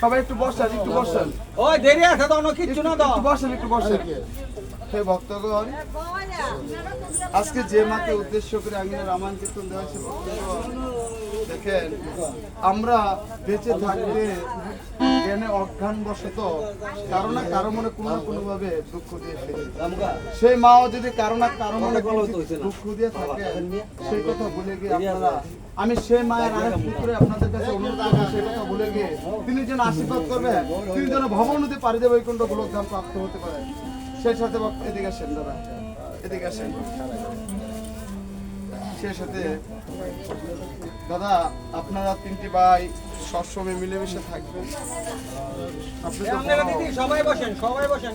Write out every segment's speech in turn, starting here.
ভাই একটু বসেন একটু বসেন। ওই দেরি আছে তো অন্য কিচ্ছু না তো একটু বসেন একটু বসেন। হে ভক্তগণ আজকে যে মাকে উদ্দেশ্য করে আমি রামায়ণ কীর্তন দেওয়া হয়েছে ভক্তগণ দেখেন, আমরা বেঁচে থাকতে জ্ঞানে অজ্ঞান বশত কারও না কারও মনে কোনো না কোনো ভাবে দুঃখ দিয়ে সেই মাও যদি কারও না কারও মনে দুঃখ দিয়ে থাকে, সেই কথা ভুলে গিয়ে আপনারা আমি সেই মায়ের আরেক পুত্রে আপনাদের কাছে অনুরোধ করব, সেই কথা ভুলে গিয়ে তিনি যেন আশীর্বাদ করবেন, তিনি যেন ভবন নদী পাড়ি দেবে বৈকুণ্ঠ গোলকধাম প্রাপ্ত হতে পারে, সেই সাথে এদিকে আসেন দাদা। এদিকে আসেন। সেই সাথে দাদা আপনারা তিনটি ভাই সবসময় মিলেমিশে থাকবেন। সবাই বসেন সবাই বসেন।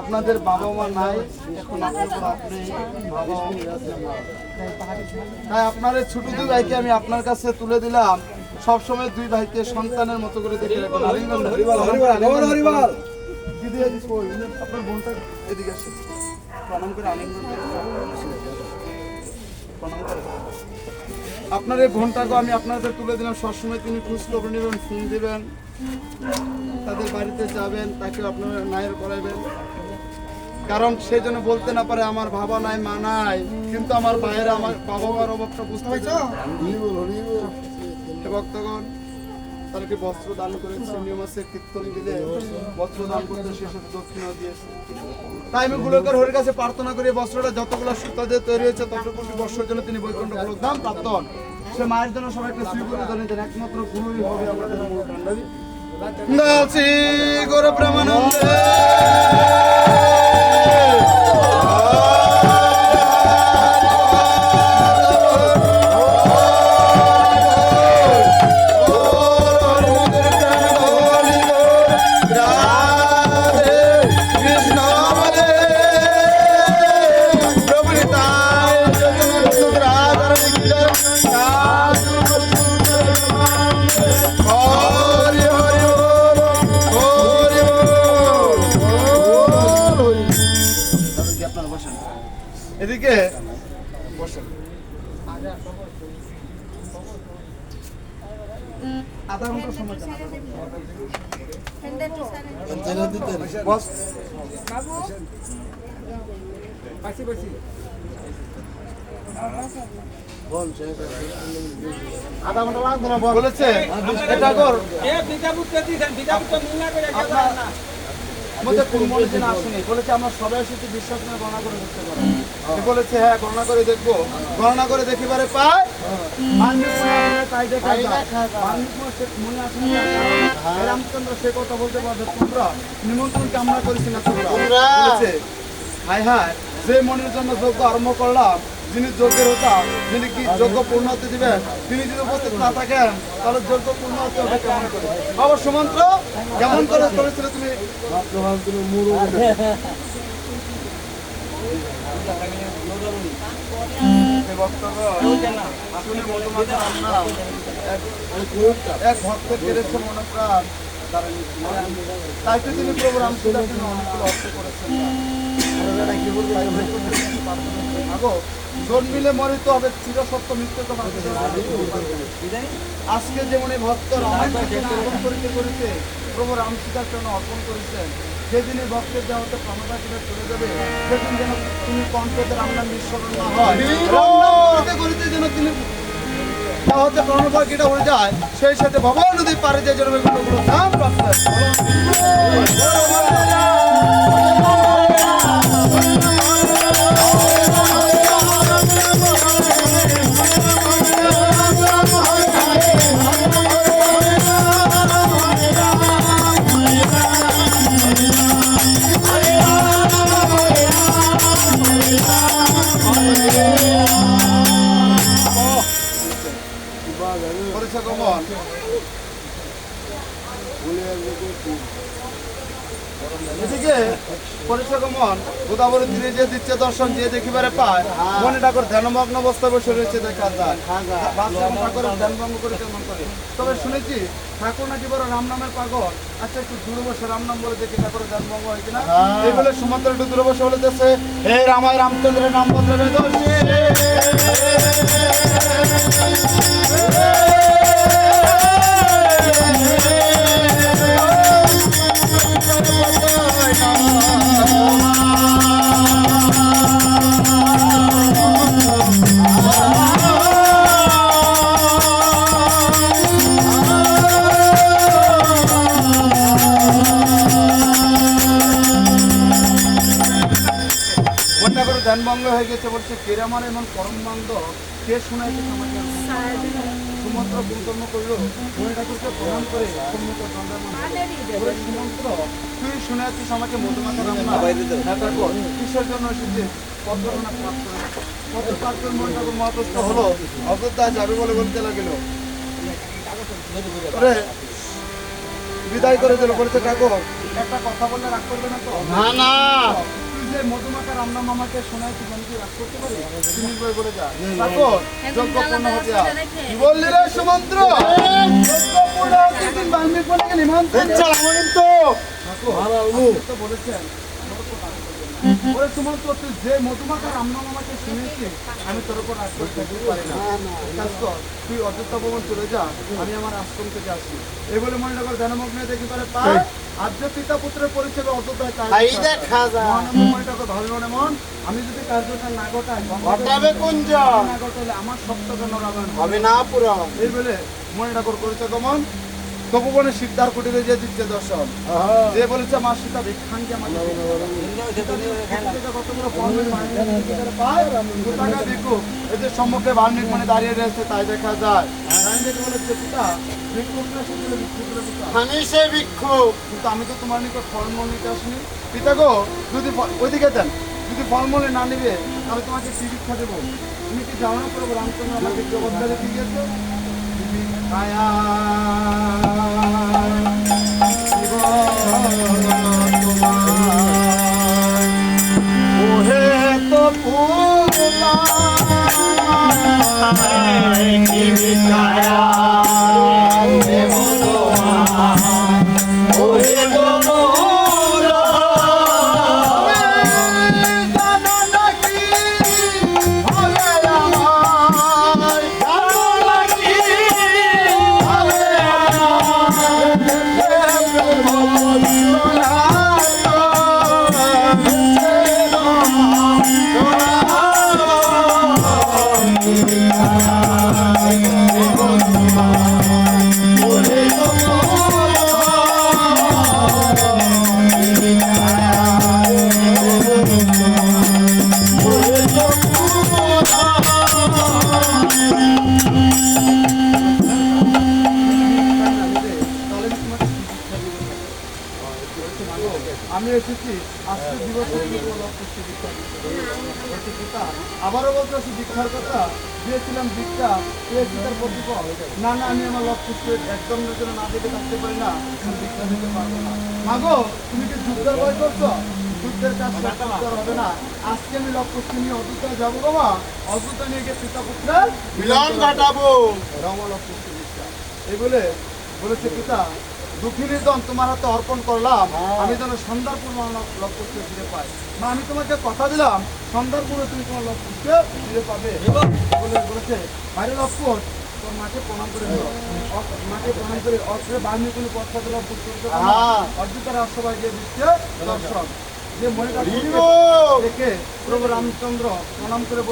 আপনাদের বাবা মা নাই এখন। তাই আপনার এই ছোট দুই ভাইকে আমি আপনার কাছে তুলে দিলাম। সবসময় দুই ভাইকে সন্তানের মতো করে দেখে রাখবেন। আপনার বোনটা এদিকে আসে আপনার এই বোনটাকে আমি আপনাদের তুলে দিলাম। সবসময় তিনি খোঁজ খবর নেবেন ফোন দেবেন। তাদের বাড়িতে যাবেন তাকে আপনারা নায়ের করাবেন। কারণ সে জন্য বলতে না পারে আমার বাবা নাই মা নাই। কিন্তু আমার ভাইয়েরা আমার বাবা মার অভাবটা বুঝতে পারছ। ভক্তগণ তাদেরকে বস্ত্র দান করেছে নিয়ম আছে কীর্তন দিলে বস্ত্র দান করতে সে সাথে দক্ষিণা দিয়েছে। তাই আমি গুলোকার হরির কাছে প্রার্থনা করি বস্ত্রটা যতগুলো সুতা দিয়ে তৈরি হয়েছে ততগুলি বস্ত্রের জন্য তিনি বৈকুণ্ঠ গোলক দাম প্রাপ্ত হন। সে মায়ের জন্য সবাই একটা ধরে যেন একমাত্র গুরুই হবে আমাদের মূল কাণ্ডারি দাসী গুরু প্রেমানন্দে। এদিকে আধা ঘণ্টা সময় আধা লাগবে না বলেছে। এটা কর। এ বিদ্যাপুত্র দিয়েছেন, বিদ্যাপুত্র মিল করে মধ্যে কোন মনে আসেনি। বলেছে আমরা সবাই এসেছি বিশ্বাস করে গণনা করে দেখতে পারো বলেছে হ্যাঁ গণনা করে দেখব। গণনা করে পায় তাই দেখা যায়। মনে আসেনি তার রামচন্দ্র সে কথা বলতে পারবে তোমরা নিমন্ত্রণকে আমরা করেছি না তোমরা! হায় হায় যে মনের জন্য যোগ্য আরম্ভ করলাম যিনি যোগ্যের হতাম যিনি কি যোগ্য পূর্ণ হতে দিবেন তিনি যদি উপস্থিত না থাকেন, তাহলে যোগ্য পূর্ণ হতে হবে কেমন করে? বাবা, সুমন্ত্র, কেমন করে করেছিলে তুমি? এক- ভক্ত নিচ্ছিল। তাই তো তিনি প্রভু রামচন্দ্রের অনেকগুলো অর্থ করেছেন। তাই বৈকুণ্ঠে তিনি প্রার্থনা করেন, "মাগো, জন্মিলে মরিতে হবে মৃত্যু বাঁচিতে হবে না।" আজকে যেমন এই ভক্ত রামায়ণ করিতে করিতে প্রভু রাম সীতার জন্য অর্পণ করেছেন যেদিন এই ভক্তের দেহতে প্রাণবাসীরা চলে যাবে সেদিন যেন তুমি কণ্ঠতে রান্নার নিঃসরণ না হয় করিতে যেন তিনি হতে প্রাণবাকিটা উড়ে যায় সেই সাথে ভগবান নদী পারে যে যেনগুলো নাম হয়। গমন এদিকে গোদাবরী তীরে যে দিচ্ছে দর্শন যে দেখিবারে পায় মনে ঠাকুর ধ্যানমগ্ন অবস্থায় বসে রয়েছে দেখা যায়। ঠাকুরের ধ্যানভঙ্গ করে কেমন করে। তবে শুনেছি ঠাকুর নাকি বড় রাম নামের পাগল। আচ্ছা একটু দূরে বসে রাম নাম বলে দেখি ঠাকুরের ধ্যানভঙ্গ হয় কিনা। এই বলে সুমাত্র একটু দূরে বসে বলেছে হে রামায় রামচন্দ্রের নাম বদলে মনটা করে ধ্যানভঙ্গ হয়ে গেছে বলছে এমন কে শোনাইছে আমাকে সুমন্ত্র গুণকর্ম করল। মনে ঠাকুরকে প্রণাম করে সুমন্ত্র তুই শুনে আছিস আমাকে মধুমাতা কিসের জন্য এসেছে? পদ্মনা মনে ঠাকুর মহাপ্রস্ত হলো। অযোধ্যা যাবে বলে বলতে লাগিল। বিদায় করে দিল। বলেছে, ঠাকুর, একটা কথা বললে রাগ করবে না তো? না না। তুই যে মধুমাতা রামনাম আমাকে শোনায় তুই কি রাগ করতে পারি তুমি করে বলে যা ঠাকুর যজ্ঞ পূর্ণ হতে কি বললি রে সুমন্ত্র? যজ্ঞ পূর্ণ হতে দিন বাল্মীকি বলে গেলি মন্ত্র চালাবো তো বলেছেন ওরে সুমন্ত্র তুই যে মধুমাতা রামনাম আমাকে শুনেছিস আমি তোর উপর রাগ করতে পারি না। কাজ কর, তুই অযোধ্যা ভবন চলে যা আমি আমার আশ্রম থেকে আসি। এই বলে মনে রাখার ধ্যানমগ্ন দেখি পারে পায় আদ্য পিতা পুত্রের পরিচয় অযোধ্যায় তাই এই দেখা যায় মহানন্দ মনিটাকে ভালো না মন আমি যদি কার্যটা না ঘটাই ঘটাবে না ঘটাইলে আমার সপ্ত কেন হবে না পুরো। এই বলে মনে ঠাকুর করেছে গমন? তপবনে সিদ্ধার কুটিরে যে দিচ্ছে দর্শন যে বলেছে মা সীতা ভিক্ষাঙ্গে এদের সম্মুখে বাল্মিক মানে দাঁড়িয়ে রয়েছে তাই দেখা যায়। কিন্তু আমি তো তোমার নিকট ফলমূল নিতে আসিনি। পিতা গো যদি ওইদিকে দেন যদি ফলমূলে না নিবে তাহলে তোমাকে কি শিক্ষা দেবো? তুমি কি জানো প্রভু রামচন্দ্র আমাকে জগদ্দারে দিয়েছে? কায়া দীক্ষার কথা দিয়েছিলাম দীক্ষা পেয়েছি তার প্রতিফল। না না আমি আমার লক্ষ্য একদম জন্য না দেখে থাকতে পারি না দীক্ষা দিতে পারব না। মাগো তুমি কি যুদ্ধের ভয় করছ? যুদ্ধের কাজ হবে না। আজকে আমি লক্ষ্য নিয়ে যাব বাবা অযোধ্যা নিয়ে গিয়ে পিতা পুত্রের মিলন ঘটাবো। রমলক্ষ্মী এই বলে বলেছে পিতা দুঃখিনী জন তোমার হাতে অর্পণ করলাম। আমি যেন সন্ধ্যার পূর্ব লক্ষ্যকে ফিরে পাই। মা আমি তোমাকে কথা দিলাম সন্ধ্যার পূর্বে তুমি তোমার লক্ষ্যকে ফিরে পাবে। বলে বলেছে বাইরে লক্ষ্য তোর মাকে প্রণাম করে অ- মাকে প্রণাম করে অস্ত্রে বাহিনী কোনো রাষ্ট্রবাই দিয়ে দিচ্ছে দর্শন। যে মনিটা দেখে প্রভু রামচন্দ্র প্রণাম করে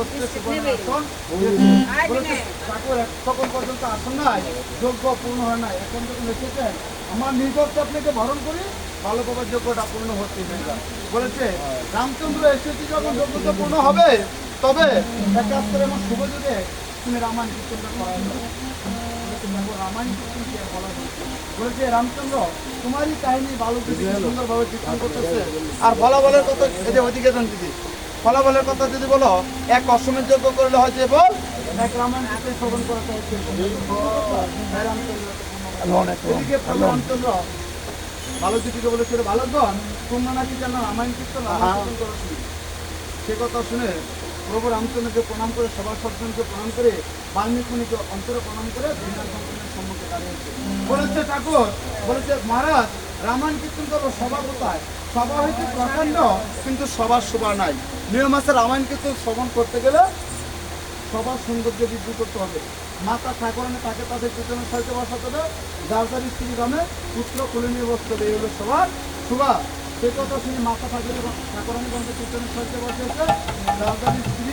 ঠাকুর পর্যন্ত আসন নাই যোগ্য পূর্ণ হয় নাই। এখন যখন এসেছেন আমার নিকট আপনাকে বরণ করি ভালো পাবার যোগ্যটা পূর্ণ হচ্ছে বলেছে রামচন্দ্র এসেছে যখন যোগ্যতা পূর্ণ হবে তবে শুভ যুগে তুমি রামায়ণ কীর্তনটা করা রামায়ণ বলা বলেছে রামচন্দ্র তোমারই কাহিনী ভালো সুন্দরভাবে কীর্তন করতেছে? আর কথা দিদি ফলাফলের কথা যদি বলো এক অশ্বমের যোগ্য করলে হয় যে বল? এক রামায়ণ শ্রবণ করাতে হচ্ছে এদিকে প্রভু রামচন্দ্র ভালো বলেছিল বালকগণ তোমরা নাকি জানো রামায়ণ কীর্তন রামায়ণ। শুনি সে কথা শুনে প্রভু রামচন্দ্রকে প্রণাম করে সবার সজ্জনকে প্রণাম করে বাল্মীকি মুনিকে অন্তরে প্রণাম করে বৃন্দাবনের সম্মুখে দাঁড়িয়েছে বলেছে ঠাকুর বলেছে মহারাজ রামায়ণ কীর্তন করব সভা কোথায়? সভা হইতে প্রকাণ্ড কিন্তু সবার শোভা নাই। নিয়ম আছে রামায়ণ কীর্তন শ্রবণ করতে গেলে সবার সৌন্দর্য বৃদ্ধি করতে হবে। মাতা ঠাকুরানি তাকে তাদের পিছনে সাইতে বসাতে হবে যার যার স্ত্রী গ্রামে পুত্র কুলে নিয়ে বসতে এই হলো সবার শুভা সে কথা শুনে মাতা ঠাকুরের ঠাকুরানি গঞ্জে পিছনে সাইতে বসেছে যার যার স্ত্রী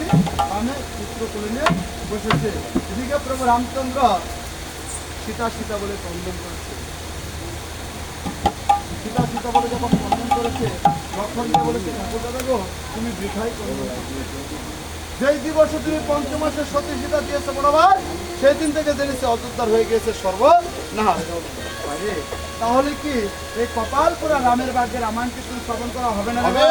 গ্রামে পুত্র কুলে নিয়ে বসেছে। এদিকে প্রভু রামচন্দ্র সীতা সীতা বলে কন্দন করেছে। সীতা সীতা বলে যখন কন্দন করেছে, লক্ষণকে বলেছে, ঠাকুর দাদা গো, তুমি বৃথাই করছ যেই দিবসে তুমি পঞ্চমাসে সতী সীতা দিয়েছে বড় ভাই সেই দিন থেকে জেনেছে অযোধ্যার হয়ে গেছে সর্ব না তাহলে কি এই কপাল পুরা রামের বাগ্যে রামায়ণ কীর্তন শ্রবণ করা হবে না হবে।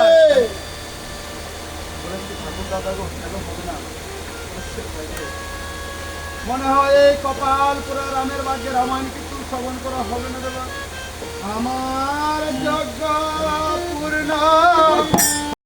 মনে হয় এই কপাল পুরা রামের বাগ্যে রামায়ণ কীর্তন শ্রবণ করা হবে না আমার যজ্ঞ পূর্ণ।